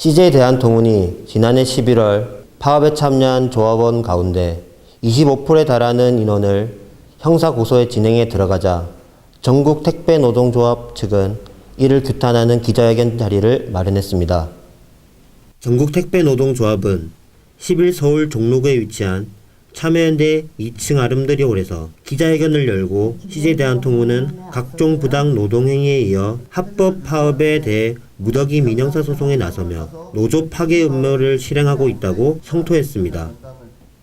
CJ 대한통운이 지난해 11월 파업에 참여한 조합원 가운데 25%에 달하는 인원을 형사 고소의 진행에 들어가자 전국 택배 노동조합 측은 이를 규탄하는 기자회견 자리를 마련했습니다. 전국 택배 노동조합은 10일 서울 종로구에 위치한 참여연대 2층 아름드리홀에서 기자회견을 열고 CJ대한통운은 각종 부당 노동행위에 이어 합법 파업에 대해 무더기 민형사 소송에 나서며 노조 파괴 음모를 실행하고 있다고 성토했습니다.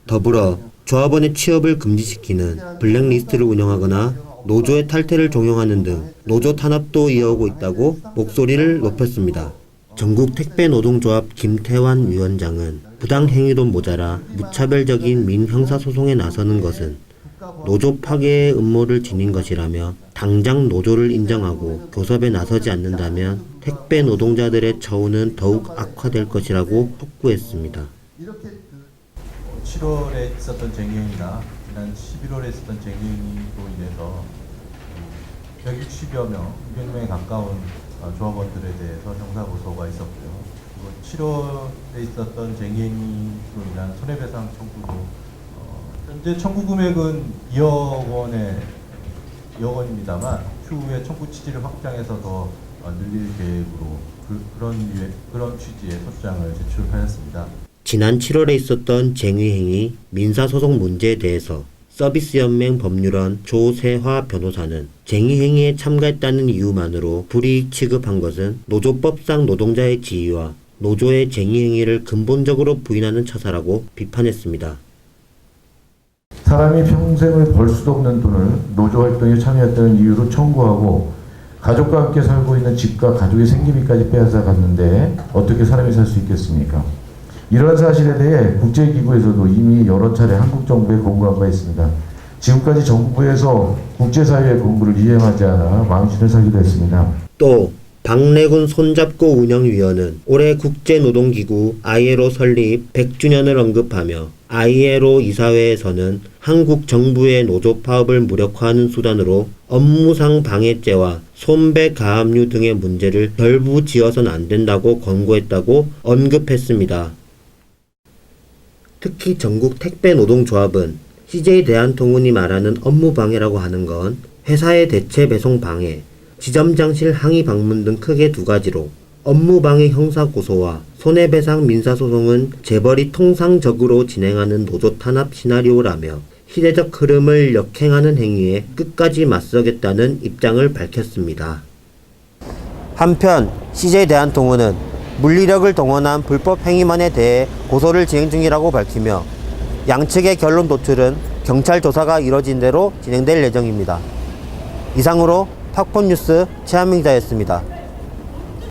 더불어 조합원의 취업을 금지시키는 블랙리스트를 운영하거나 노조의 탈퇴를 종용하는 등 노조 탄압도 이어오고 있다고 목소리를 높였습니다. 전국 택배 노동조합 김태환 위원장은 부당 행위도 모자라 무차별적인 민형사 소송에 나서는 것은 노조 파괴의 음모를 지닌 것이라며 당장 노조를 인정하고 교섭에 나서지 않는다면 택배 노동자들의 처우는 더욱 악화될 것이라고 촉구했습니다. 7월에 있었던 쟁의행위나 지난 11월에 있었던 쟁의행위로 인해서 160여 명, 200명에 가까운 어, 조합원들에 대해서 형사고소가 있었고요. 그리고 7월에 있었던 쟁의행위로 인한 손해배상 청구도 어, 현재 청구 금액은 2억 원에 2억 원입니다만 추후에 청구 취지를 확장해서 더 어, 늘릴 계획으로 그, 유의, 그런 취지의 소장을 제출하였습니다. 지난 7월에 있었던 쟁의 행위 민사소송 문제에 대해서 서비스연맹 법률원 조세화 변호사는 쟁의 행위에 참가했다는 이유만으로 불이익 취급한 것은 노조법상 노동자의 지위와 노조의 쟁의 행위를 근본적으로 부인하는 처사라고 비판했습니다. 사람이 평생을 벌 수도 없는 돈을 노조 활동에 참여했다는 이유로 청구하고 가족과 함께 살고 있는 집과 가족의 생계비까지 빼앗아 갔는데 어떻게 사람이 살 수 있겠습니까? 이러한 사실에 대해 국제기구에서도 이미 여러 차례 한국 정부에 공고한 바 있습니다. 지금까지 정부에서 국제사회의 공고를 이행하지 않아 망신을 사기도 했습니다. 또 박래군 손잡고 운영위원은 올해 국제노동기구 ILO 설립 100주년을 언급하며 ILO 이사회에서는 한국 정부의 노조 파업을 무력화하는 수단으로 업무상 방해죄와 손배 가압류 등의 문제를 결부 지어선 안 된다고 권고했다고 언급했습니다. 특히 전국 택배 노동조합은 CJ 대한통운이 말하는 업무 방해라고 하는 건 회사의 대체 배송 방해, 지점 장실 항의 방문 등 크게 두 가지로 업무 방해 형사 고소와 손해배상 민사 소송은 재벌이 통상적으로 진행하는 노조 탄압 시나리오라며 시대적 흐름을 역행하는 행위에 끝까지 맞서겠다는 입장을 밝혔습니다. 한편 CJ 대한통운은 물리력을 동원한 불법 행위만에 대해 고소를 진행 중이라고 밝히며 양측의 결론 도출은 경찰 조사가 이뤄진 대로 진행될 예정입니다. 이상으로 팝콘 뉴스 최한민 기자였습니다.